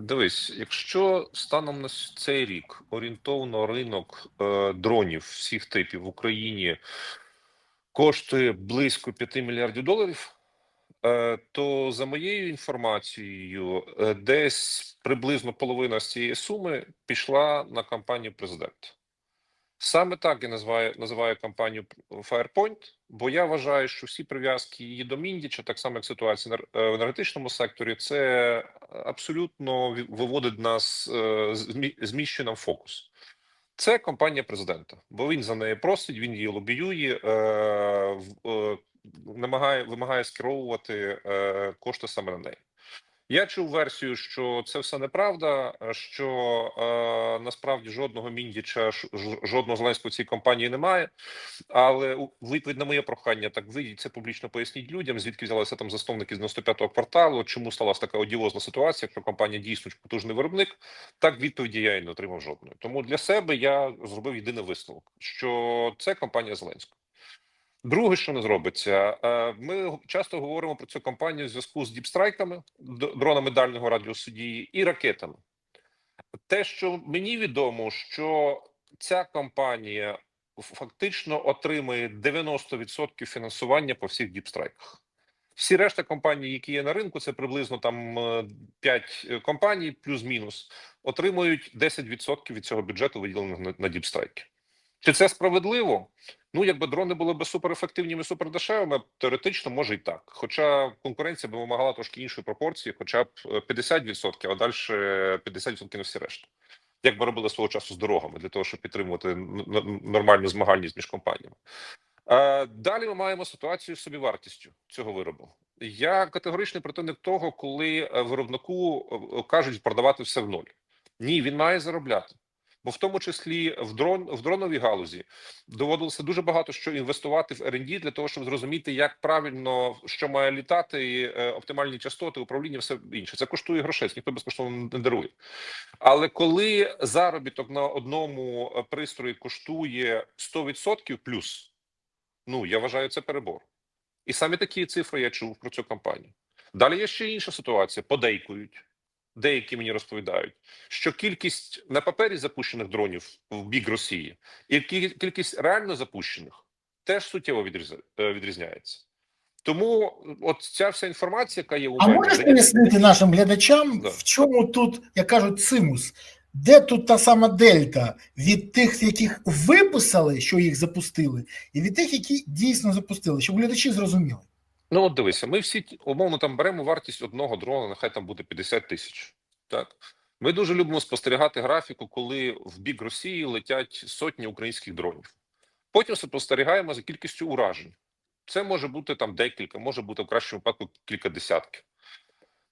Дивись, якщо станом на цей рік орієнтовно ринок е, дронів всіх типів в Україні коштує близько 5 мільярдів доларів, е, то за моєю інформацією, е, десь приблизно половина з цієї суми пішла на кампанію президента. Саме так я називаю, називаю кампанію Firepoint, бо я вважаю, що всі прив'язки її до Міндіча, так само як ситуація е, в енергетичному секторі, це абсолютно виводить нас, е, змі- зміщує нам фокус. Це кампанія президента, бо він за неї просить, він її лобіює, е, е, намагає вимагає скеровувати е, кошти саме на неї. Я чув версію, що це все неправда, що е, насправді жодного міндіча, жодного зеленського в цій компанії немає. Але відповідь на моє прохання, так вийдіть це публічно поясніть людям, звідки взялися там засновники з 95-го кварталу, чому сталася така одіозна ситуація, якщо компанія дійсно потужний виробник. Так відповіді я і не отримав жодної. Тому для себе я зробив єдиний висновок, що це компанія Зеленського. Друге, що не зробиться, е, ми часто говоримо про цю компанію в зв'язку з діпстрайками, дронами дальнього радіусу дії і ракетами. Те, що мені відомо, що ця компанія фактично отримує 90% фінансування по всіх діпстрайках. Всі решта компаній, які є на ринку, це приблизно там 5 компаній, плюс-мінус, отримують 10% від цього бюджету, виділеного на діпстрайки. Чи це справедливо? Ну, якби дрони були б суперефективними, супердешевими, теоретично може і так. Хоча конкуренція би вимагала трошки іншої пропорції, хоча б е, 50%, а далі 50% на всі решта. Як би робили свого часу з дорогами для того, щоб підтримувати нормальну змагальність між компаніями. Е, Далі ми маємо ситуацію з собівартістю цього виробу. Я категоричний противник того, коли е, виробнику е, кажуть продавати все в ноль. Ні, він має заробляти. Бо в тому числі в дрон в дроновій галузі доводилося дуже багато що інвестувати в R&D для того, щоб зрозуміти, як правильно що має літати, і, е, оптимальні частоти, управління, все інше. Це коштує грошей, ніхто безкоштовно не дарує. Але коли заробіток на одному е, пристрої коштує 100% плюс, ну я вважаю це перебор. І саме такі цифри я чув про цю компанію. Далі є ще інша ситуація: подейкують. Деякі мені розповідають, що кількість на папері запущених дронів в бік Росії і кількість реально запущених теж суттєво е, відрізняється. Тому от ця вся інформація, яка є у А можеш пояснити нашим глядачам, Да. в чому тут, як кажуть, цимус? Де тут та сама дельта від тих, яких виписали, що їх запустили, і від тих, які дійсно запустили, щоб глядачі зрозуміли. Ну, от дивися, ми всі умовно там беремо вартість одного дрона, нехай там буде 50 тисяч. Так ми дуже любимо спостерігати графіку, коли в бік Росії летять сотні українських дронів. Потім спостерігаємо за кількістю уражень. Це може бути там декілька, може бути в кращому випадку кілька десятків.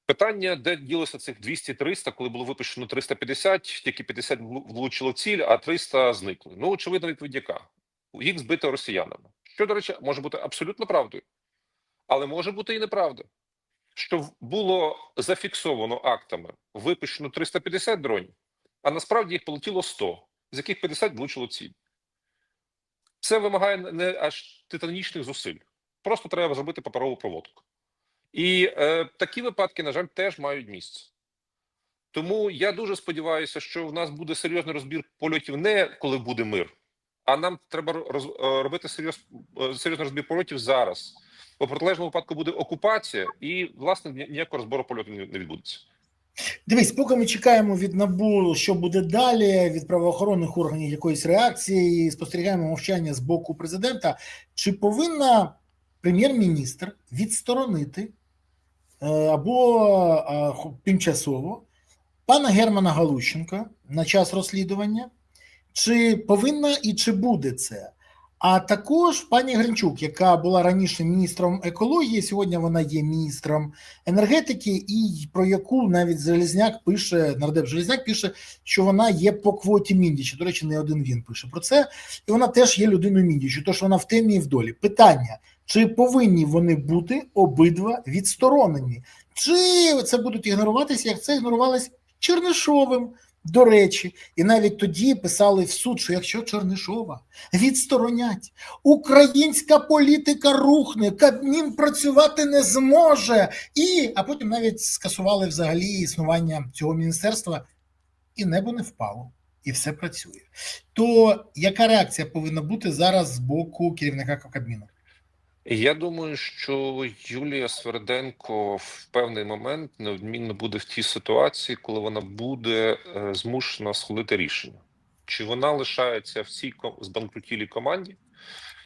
Питання, де ділося цих 200-300, коли було випущено 350, тільки 50 влучило ціль, а 300 зникли. Ну, очевидно, відповідь яка? Їх збито росіянами. Що, до речі, може бути абсолютно правдою. Але може бути і неправда, що було зафіксовано актами випущено 350 дронів, а насправді їх полетіло 100, з яких 50 влучило ціль. Це вимагає не- аж титанічних зусиль. Просто треба зробити паперову проводку. І е, такі випадки, на жаль, теж мають місце. Тому я дуже сподіваюся, що в нас буде серйозний розбір польотів не коли буде мир, а нам треба роз, е, робити серйоз, е, серйозний розбір польотів зараз. Бо в протилежному випадку буде окупація, і власне ніякого розбору польотів не не відбудеться. Дивись, поки ми чекаємо від НАБУ, що буде далі, від правоохоронних органів якоїсь реакції, і спостерігаємо мовчання з боку президента. Чи повинна прем'єр-міністр відсторонити е, або е, тимчасово пана Германа Галущенка на час розслідування? Чи повинна і чи буде це? А також пані Гринчук, яка була раніше міністром екології, сьогодні вона є міністром енергетики, і про яку навіть Железняк пише, нардеп Железняк пише, що вона є по квоті Міндіча. До речі, не один він пише про це, і вона теж є людиною Міндічу, тож вона в темі і в долі. Питання: чи повинні вони бути обидва відсторонені? Чи це будуть ігноруватися, як це ігнорувалось Чернишовим? До речі, і навіть тоді писали в суд, що якщо Чернишова відсторонять, українська політика рухне, Кабмін працювати не зможе. І а потім навіть скасували взагалі існування цього міністерства, і небо не впало, і все працює. То яка реакція повинна бути зараз з боку керівника Кабміну? Я думаю, що Юлія Сверденко в певний момент неодмінно буде в тій ситуації, коли вона буде е, змушена схвалити рішення, чи вона лишається в цій збанкрутілій команді,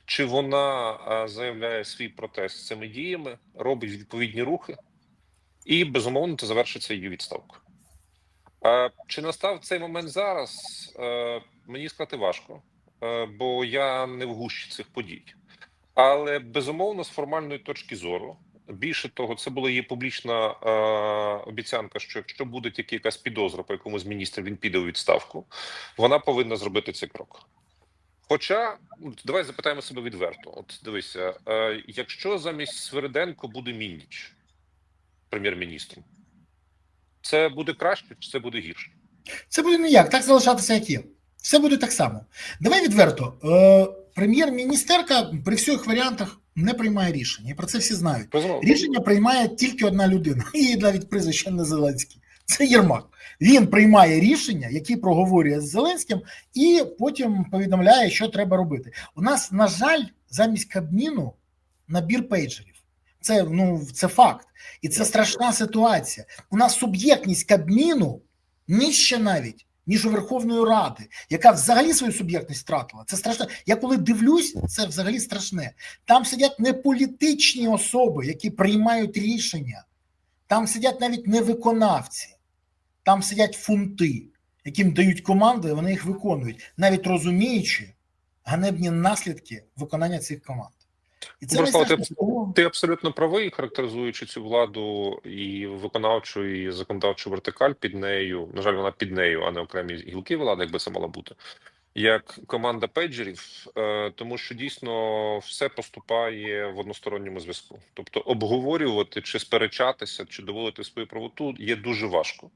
чи вона е, заявляє свій протест цими діями, робить відповідні рухи, і безумовно це завершиться її відставка. Е, Чи настав цей момент зараз? Мені сказати важко, бо я не в гущі цих подій. Але безумовно, з формальної точки зору, більше того, це була її публічна е, обіцянка, що якщо буде тільки якась підозра по якомусь міністру, він піде у відставку. Вона повинна зробити цей крок. Хоча ну, давай запитаємо себе відверто: от дивися, е, якщо замість Свериденко буде Мінніч прем'єр-міністром, це буде краще чи це буде гірше? Це буде ніяк, так залишатися, як є. Все буде так само. Давай відверто. Е, прем'єр-міністерка при всіх варіантах не приймає рішення, і про це всі знають. Рішення приймає тільки одна людина, і навіть прізвище не Зеленський. Це Єрмак. Він приймає рішення, які проговорює з Зеленським, і потім повідомляє, що треба робити. У нас, на жаль, замість Кабміну набір пейджерів. Це ну це факт, і це страшна ситуація. У нас суб'єктність Кабміну нижче навіть. Ніж у Верховної Ради, яка взагалі свою суб'єктність втратила. Це страшно. Я коли дивлюсь, це взагалі страшне. Там сидять не політичні особи, які приймають рішення. Там сидять навіть не виконавці, там сидять фунти, яким дають команди, вони їх виконують, навіть розуміючи ганебні наслідки виконання цих команд. І це Борислав, ти, ти абсолютно правий, характеризуючи цю владу і виконавчу, і законодавчу вертикаль під нею. На жаль, вона під нею, а не окремі гілки влади, якби це мала бути. Як команда пейджерів, е, тому що дійсно все поступає в односторонньому зв'язку. Тобто обговорювати чи сперечатися, чи доводити свою правоту є дуже важко.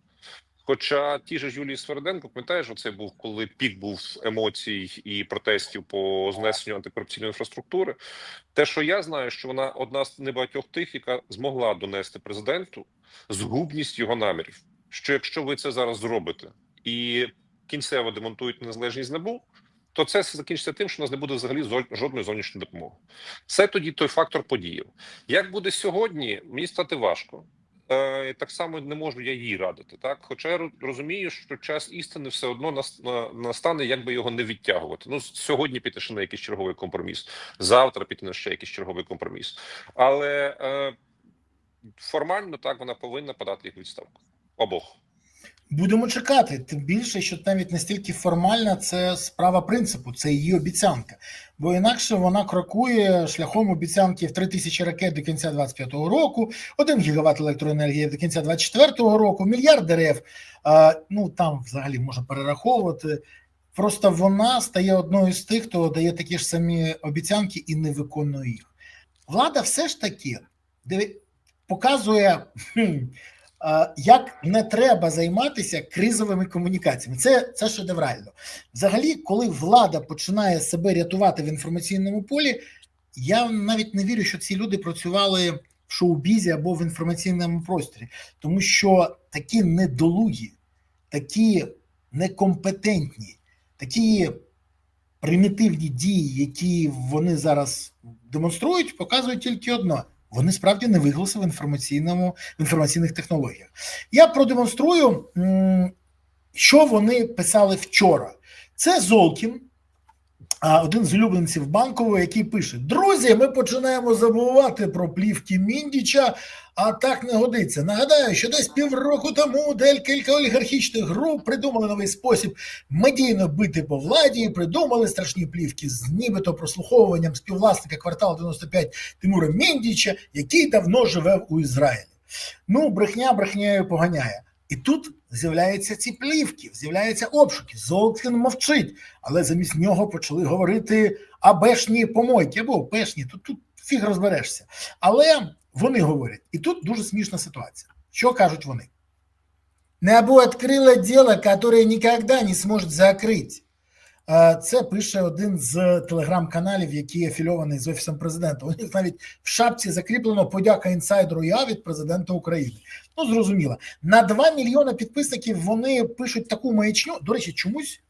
Хоча ті ж Юлії Сверденко, пам'ятаєш, оце був коли пік був емоцій і протестів по знесенню антикорупційної інфраструктури. Те, що я знаю, що вона одна з небагатьох тих, яка змогла донести президенту згубність його намірів. Що якщо ви це зараз зробите і кінцево демонтуєте незалежність НАБУ, то це закінчиться тим, що у нас не буде взагалі жодної зовнішньої допомоги. Це тоді той фактор подіяв. Як буде сьогодні, мені стати важко. Е, так само не можу я їй радити. Так, хоча я розумію, що час істини все одно настане, як би його не відтягувати. Ну сьогодні піти ще на якийсь черговий компроміс, завтра піти на ще якийсь черговий компроміс. Але е, формально так вона повинна подати їх відставку обох. Будемо чекати. Тим більше, що навіть настільки формальна це справа принципу, це її обіцянка. Бо інакше вона крокує шляхом обіцянки в 3 тисячі ракет до кінця 25-го року, 1 гігават електроенергії до кінця 24-го року, мільярд дерев. Ну там взагалі можна перераховувати. Просто вона стає одною з тих, хто дає такі ж самі обіцянки і не виконує їх. Влада все ж таки показує. Як не треба займатися кризовими комунікаціями. Це, це шедеврально. Взагалі, коли влада починає себе рятувати в інформаційному полі, я навіть не вірю, що ці люди працювали в шоу-бізі або в інформаційному просторі, тому що такі недолугі, такі некомпетентні, такі примітивні дії, які вони зараз демонструють, показують тільки одно. Вони справді не виголоси в інформаційному в інформаційних технологіях. Я продемонструю, що вони писали вчора. Це Золкін, один з улюбленців банкової, який пише: Друзі, ми починаємо забувати про плівки Міндіча, а так не годиться. Нагадаю, що десь півроку тому декілька олігархічних груп придумали новий спосіб медійно бити по владі, і придумали страшні плівки з нібито прослуховуванням співвласника кварталу 95 Тимура Міндіча, який давно живе у Ізраїлі. Ну, брехня брехнею поганяє. І тут з'являються ці плівки, з'являються обшуки. Золкін мовчить, але замість нього почали говорити абешні помойки або пешні. Тут тут фіг розберешся. Але вони говорять, і тут дуже смішна ситуація. Що кажуть вони? Набу відкрила діло, яке ніколи не зможе закрити. Е, Це пише один з телеграм-каналів, який афільований з офісом президента. У них навіть в шапці закріплено подяка інсайдеру я від президента України. Ну зрозуміло, на 2 мільйони підписників вони пишуть таку маячню. До речі, чомусь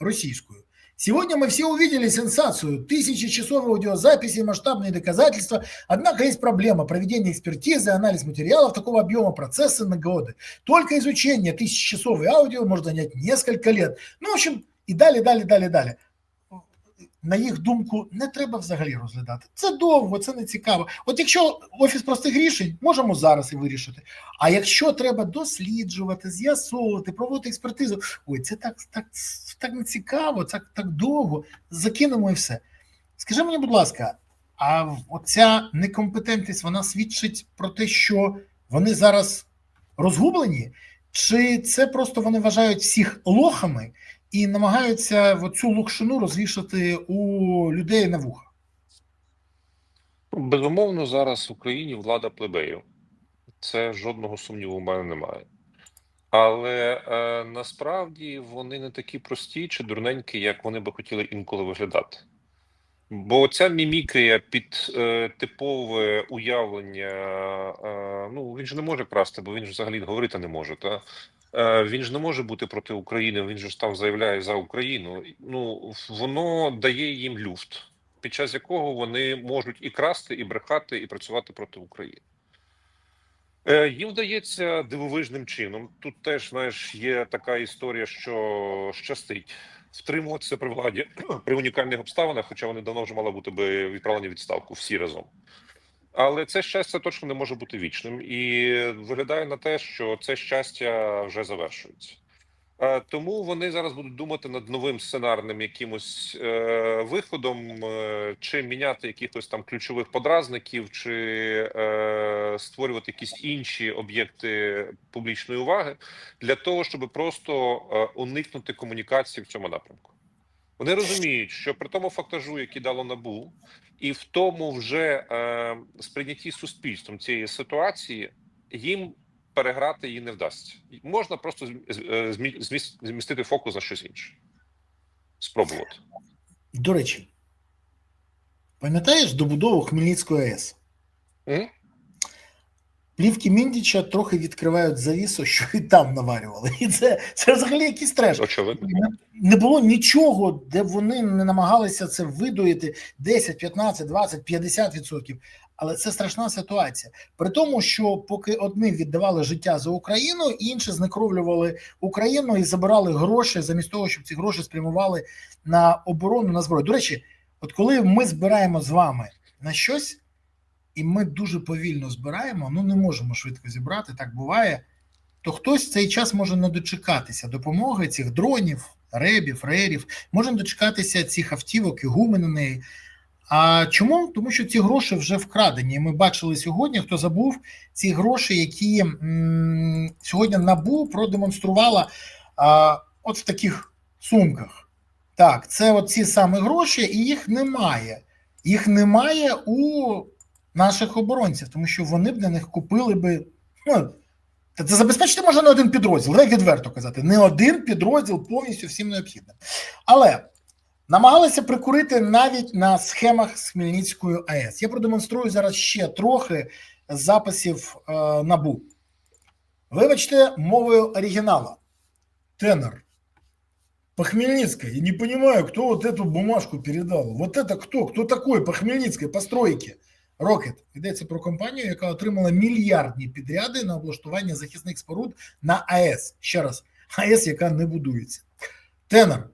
російською. Сегодня мы все увидели сенсацию. Тысячи часов аудиозаписи, масштабные доказательства. Однако есть проблема проведения экспертизы, анализ материалов такого объема процесса на годы. Только изучение тысяч часов и аудио может занять несколько лет. Ну, в общем, і далі, далі, далі, далі. На їх думку, не треба взагалі розглядати. Це довго, це не цікаво. От якщо офіс простих рішень, можемо зараз і вирішити. А якщо треба досліджувати, з'ясовувати, проводити експертизу, ой, це так, так, так не цікаво, так, так довго. Закинемо і все. Скажи мені, будь ласка, а оця некомпетентність вона свідчить про те, що вони зараз розгублені, чи це просто вони вважають всіх лохами і намагаються цю локшину розвішати у людей на вуха? Безумовно, зараз в Україні влада плебеїв. Це жодного сумніву в мене немає. Але е, насправді вони не такі прості чи дурненькі, як вони би хотіли інколи виглядати. Бо ця мімікрія під е, типове уявлення, е, ну він ж не може красти, бо він ж взагалі говорити не може. Та? Е, він ж не може бути проти України, він ж там заявляє за Україну. Ну воно дає їм люфт, під час якого вони можуть і красти, і брехати, і працювати проти України. Е, Їм вдається дивовижним чином. Тут теж знаєш, є така історія, що щастить втримуватися при владі при унікальних обставинах, хоча вони давно вже мали бути би відправлені відставку всі разом. Але це щастя точно не може бути вічним, і виглядає на те, що це щастя вже завершується. Е, Тому вони зараз будуть думати над новим сценарним якимось е, виходом, е, чи міняти якихось там ключових подразників, чи е, створювати якісь інші об'єкти публічної уваги для того, щоб просто е, уникнути комунікації в цьому напрямку. Вони розуміють, що при тому фактажу, який дало набу, і в тому вже е, сприйнятті суспільством цієї ситуації, їм переграти її не вдасться. Можна просто е, змі- зміс- змістити фокус на щось інше. Спробувати. До речі, пам'ятаєш добудову Хмельницької АЕС? М? Плівки Міндіча трохи відкривають завісу, що і там наварювали. І це, це взагалі якийсь треш. Очевидно. Не- було нічого, де вони не намагалися це видоїти 10, 15, 20, 50 відсотків. Але це страшна ситуація. При тому, що поки одні віддавали життя за Україну, інші знекровлювали Україну і забирали гроші замість того, щоб ці гроші спрямували на оборону на зброю. До речі, от коли ми збираємо з вами на щось, і ми дуже повільно збираємо, ну не можемо швидко зібрати, так буває. То хтось в цей час може не дочекатися допомоги цих дронів, ребів, рерів, може не дочекатися цих автівок і гуми на неї. А чому? Тому що ці гроші вже вкрадені. Ми бачили сьогодні, хто забув ці гроші, які м, сьогодні НАБУ продемонструвала а, от в таких сумках. Так, це ці саме гроші, і їх немає. Їх немає у наших оборонців, тому що вони б на них купили би. Ну, це забезпечити може не один підрозділ, так відверто казати, не один підрозділ повністю всім необхідним. Але намагалися прикурити навіть на схемах з Хмельницькою АЕС. Я продемонструю зараз ще трохи записів е, набу. Вибачте, мовою оригінала. Тенор. По Я не понимаю, кто вот эту бумажку передал. Вот это кто? Кто такой по постройки? Рокет. Йдеться про компанію, яка отримала мільярдні підряди на облаштування захисних споруд на АЕС. Ще раз, АЕС, яка не будується. Тенор.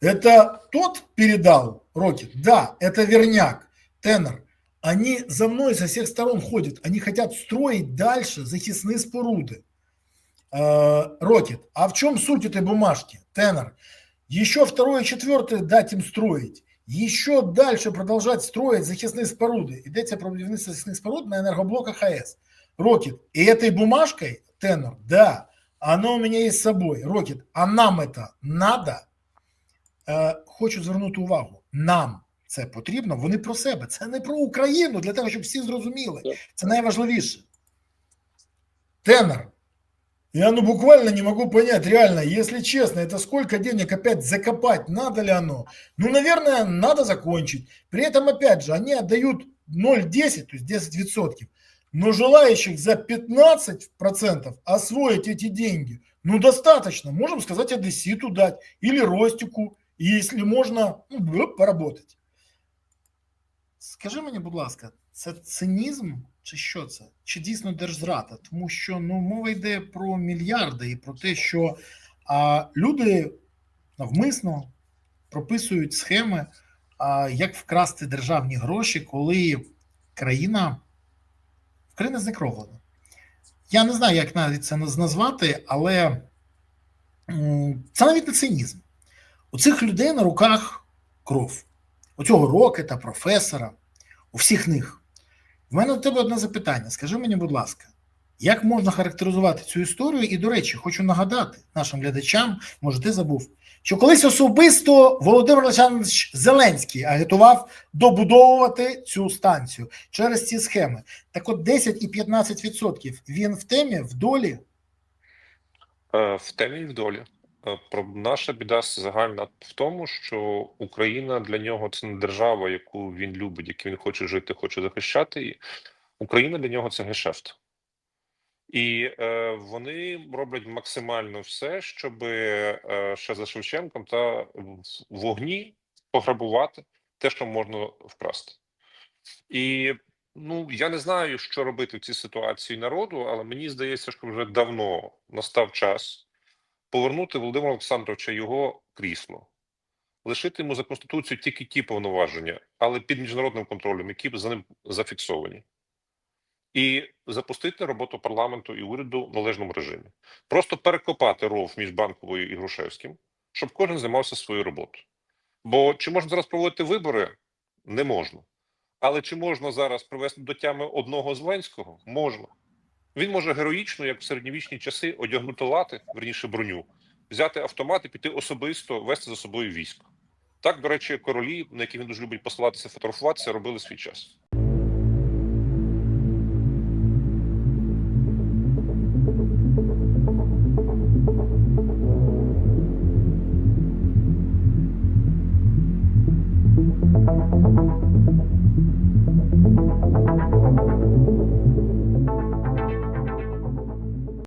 Это тот передал Рокет? Да, это Верняк. Тенор. Они за мной со всех сторон ходят. Они хотят строить дальше захисные споруды. Э, Рокет. А в чем суть этой бумажки? Тенор. Еще второе и четвертое дать им строить. Еще дальше продолжать строить захисные споруды. Йдеться про будівництво захисних споруд на энергоблоках АЭС. Рокет. И этой бумажкой, Тенор, да, оно у меня есть с собой. Рокет. А нам это надо? Е, хочу звернути увагу. Нам це потрібно. Вони про себе. Це не про Україну, для того, щоб всі зрозуміли. Так. Це найважливіше. Тенор. Я ну буквально не могу понять, реально, если честно, это сколько денег опять закопать, надо ли оно? Ну, наверное, надо закончить. При этом, опять же, они отдают 0,10, то есть 10%, но желающих за 15% освоить эти деньги, ну, достаточно. Можем сказать, Одесситу дать или Ростику, если можно, ну, поработать. Скажи мені, будь ласка, це чи що це? Чи дійсно держзрада? Тому що ну, мова йде про мільярди і про те, що а, люди навмисно прописують схеми, а, як вкрасти державні гроші, коли країна країна знекровлена. Я не знаю, як навіть це назвати, але це навіть не цинізм. У цих людей на руках кров. У цього рокета, професора, у всіх них. В мене до тебе одне запитання. Скажи мені, будь ласка, як можна характеризувати цю історію? І, до речі, хочу нагадати нашим глядачам, може, ти забув, що колись особисто Володимир Олександрович Зеленський агітував добудовувати цю станцію через ці схеми. Так от 10 і 15% він в темі, в долі. Е, В темі і в долі. Е, наша біда загальна в тому, що Україна для нього це не держава, яку він любить, яку він хоче жити, хоче захищати. її. Україна для нього це гешефт. І е, вони роблять максимально все, щоб е, ще за Шевченком та в вогні пограбувати те, що можна вкрасти. І ну я не знаю, що робити в цій ситуації народу, але мені здається, що вже давно настав час повернути Володимира Олександровича його крісло, лишити йому за конституцією тільки ті повноваження, але під міжнародним контролем, які за ним зафіксовані, і запустити роботу парламенту і уряду в належному режимі. Просто перекопати ров між банковою і Грушевським, щоб кожен займався своєю роботою. Бо чи можна зараз проводити вибори? Не можна. Але чи можна зараз привести до тями одного Зеленського? Можна. Він може героїчно, як в середньовічні часи, одягнути лати, верніше броню, взяти автомат і піти особисто вести за собою військо. Так, до речі, королі, на яких він дуже любить посилатися, фотографуватися, робили свій час.